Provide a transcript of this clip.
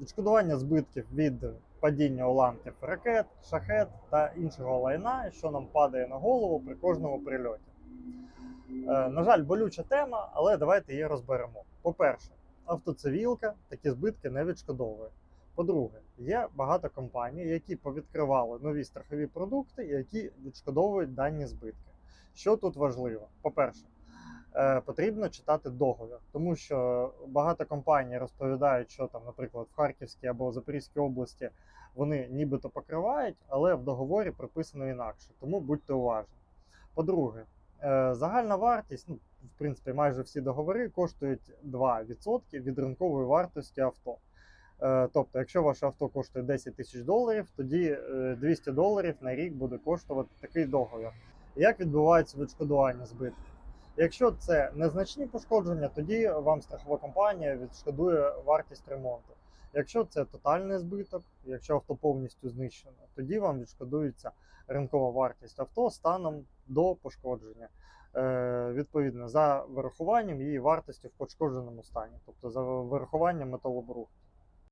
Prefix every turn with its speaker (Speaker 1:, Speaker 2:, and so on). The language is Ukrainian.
Speaker 1: відшкодування збитків від падіння уламків ракет, шахет та іншого лайна, що нам падає на голову при кожному прильоті. Е, На жаль, болюча тема, але давайте її розберемо. По-перше, автоцивілка такі збитки не відшкодовує. По-друге, є багато компаній, які повідкривали нові страхові продукти, які відшкодовують дані збитки. Що тут важливо? По-перше, потрібно читати договір, тому що багато компаній розповідають, що там, наприклад, в Харківській або Запорізькій області вони нібито покривають, але в договорі прописано інакше. Тому будьте уважні. По-друге, е, загальна вартість, ну, в принципі, майже всі договори коштують 2% від ринкової вартості авто. Е, Тобто, якщо ваше авто коштує 10 тисяч доларів, тоді е, 200 доларів на рік буде коштувати такий договір. Як відбувається відшкодування збитків? Якщо це незначні пошкодження, тоді вам страхова компанія відшкодує вартість ремонту. Якщо це тотальний збиток, якщо авто повністю знищено, тоді вам відшкодується ринкова вартість авто станом до пошкодження. Е, відповідно, за вирахуванням її вартості в пошкодженому стані, тобто за вирахуванням металобрухту.